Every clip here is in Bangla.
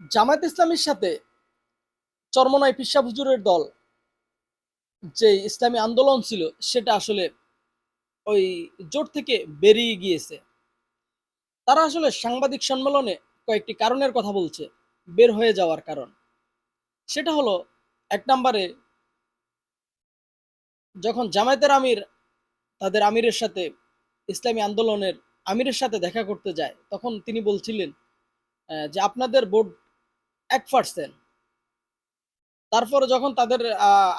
জামায়াত ইসলামীর সাথে চরমনাই পিসা হুজুরের দল যে ইসলামী আন্দোলন ছিল, সেটা আসলে ওই জোট থেকে বেরিয়ে গিয়েছে। তারা আসলে সাংবাদিক সম্মেলনে কয়েকটি কারণের কথা বলছে, বের হয়ে যাওয়ার কারণ। সেটা হলো, এক নম্বরে যখন জামায়াতের আমির তাদের আমিরের সাথে ইসলামী আন্দোলনের আমিরের সাথে দেখা করতে যায়, তখন তিনি বলছিলেন যে আপনাদের ভোট এক পার্সেন্ট তারপরে যখন তাদের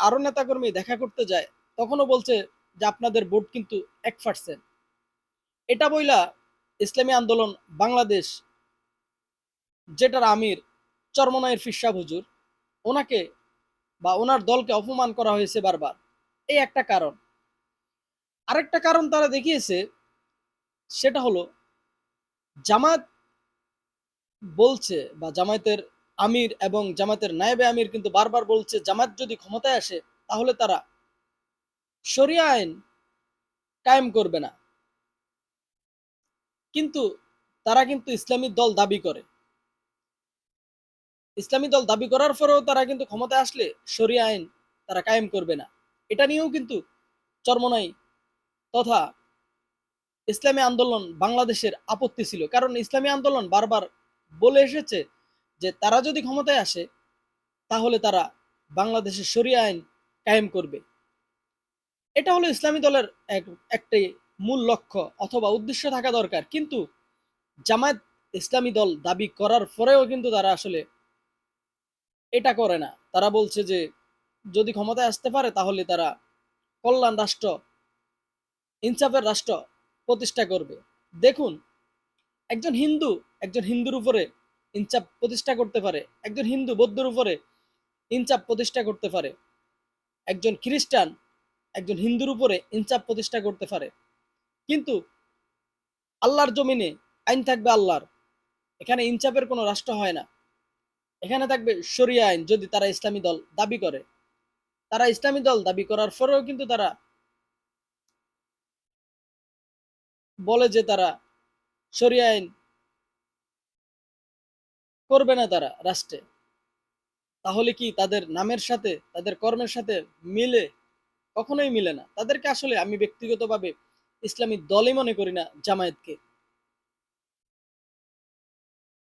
আরও নেতাকর্মী দেখা করতে যায়, তখনও বলছে যে আপনাদের ভোট কিন্তু এক পার্সেন্ট এটা বইলা ইসলামী আন্দোলন বাংলাদেশ, যেটার আমির চরমনায়ের ফিসাব হুজুর, ওনাকে বা ওনার দলকে অপমান করা হয়েছে বারবার। এই একটা কারণ। আরেকটা কারণ তারা দেখিয়েছে, সেটা হলো জামাত বলছে বা জামায়াতের আমির এবং জামাতের নায়েবে আমির কিন্তু বারবার বলছে, জামাত যদি ক্ষমতায় আসে, তাহলে তারা শরিয়া আইন কায়েম করবে না। কিন্তু তারা কিন্তু ইসলামী দল দাবি করে। ইসলামী দল দাবি করার পরেও তারা কিন্তু ক্ষমতায় আসলে শরিয়া আইন তারা কায়েম করবে না। এটা নিয়েও কিন্তু চর্মনাই তথা ইসলামী আন্দোলন বাংলাদেশের আপত্তি ছিল। কারণ ইসলামী আন্দোলন বারবার বলে এসেছে যে তারা যদি ক্ষমতায় আসে, তাহলে তারা বাংলাদেশের শরিয়া আইন কায়েম করবে। এটা হলো ইসলামী দলের এক, একটি মূল লক্ষ্য অথবা উদ্দেশ্য থাকা দরকার। কিন্তু জামায়াত ইসলামী দল দাবি করার পরেও কিন্তু তারা আসলে এটা করে না। তারা বলছে যে, যদি ক্ষমতায় আসতে পারে, তাহলে তারা কল্যাণ রাষ্ট্র, ইনসাফের রাষ্ট্র প্রতিষ্ঠা করবে। দেখুন, একজন হিন্দু, একজন হিন্দুর উপরে ইনসাফ প্রতিষ্ঠা করতে পারে। একজন হিন্দু, বৌদ্ধর উপরে ইনসাফ প্রতিষ্ঠা করতে পারে। একজন খ্রিস্টান, একজন হিন্দুর উপরে ইনসাফ প্রতিষ্ঠা করতে পারে। কিন্তু আল্লাহর জমিনে আইন থাকবে আল্লাহর। এখানে ইনসাফের কোনো রাষ্ট্র হয় না। এখানে থাকবে শরিয়া আইন, যদি তারা ইসলামী দল দাবি করে। তারা ইসলামী দল দাবি করার পরেও কিন্তু তারা বলে যে তারা শরিয়া আইন করবে না তারা রাষ্ট্রে। তাহলে কি তাদের নামের সাথে, তাদের কর্মের সাথে মিলে, কখনোই মিলে না? তাদেরকে আসলে আমি ব্যক্তিগতভাবে ইসলামী দলই মনে করি না জামায়াতকে।